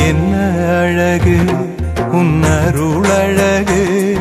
என்ன அழகு? உன் அருள் அழகு.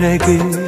என்ன அழகு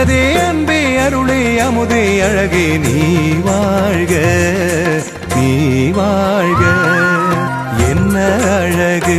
வைத்ததே அன்பே அருளே அமுதே அழகே நீ வாழ்க நீ வாழ்க. என்ன அழகு?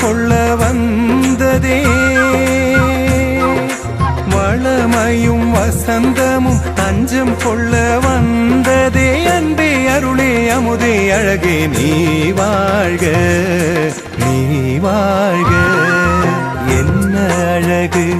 கொள்ள வந்ததே. வளமையும் வசந்தமும் அஞ்சம் கொள்ள வந்ததே. அன்பே அருளே அமுதே அழகே நீ வாழ்க நீ வாழ்க. என்ன அழகு?